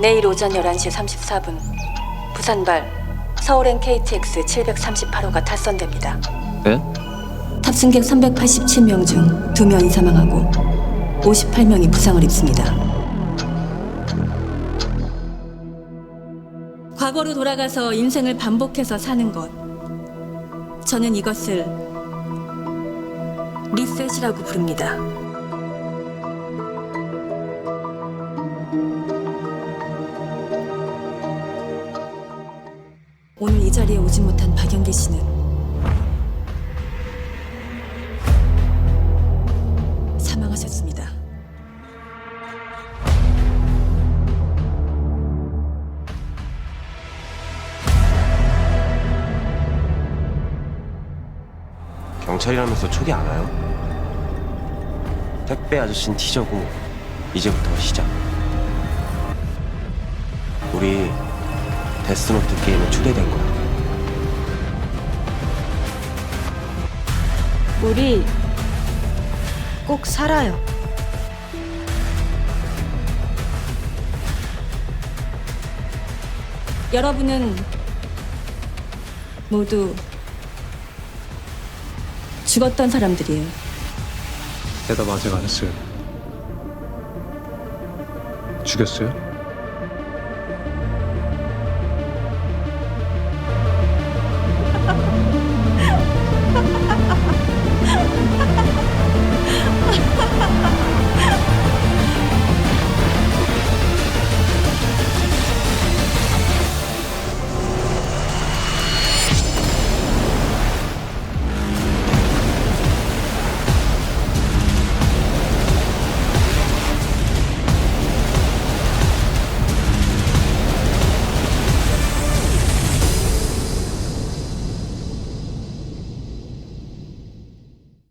내일 오전 11시 34분 부산발 서울행 KTX 738호가 탈선됩니다. 네? 탑승객 387명 중 2명이 사망하고 58명이 부상을 입습니다. 과거로 돌아가서 인생을 반복해서 사는 것. 저는 이것을 리셋이라고 부릅니다. 오늘 이 자리에 오지 못한 박영기 씨는 사망하셨습니다. 경찰이라면서 촉이 안 와요? 택배 아저씨는 티저고 이제부터 시작 우리 데스노트 게임에 초대된 거야 우리 꼭 살아요. 여러분은 모두 죽었던 사람들이에요. 대답 아직 안 했어요. 죽였어요?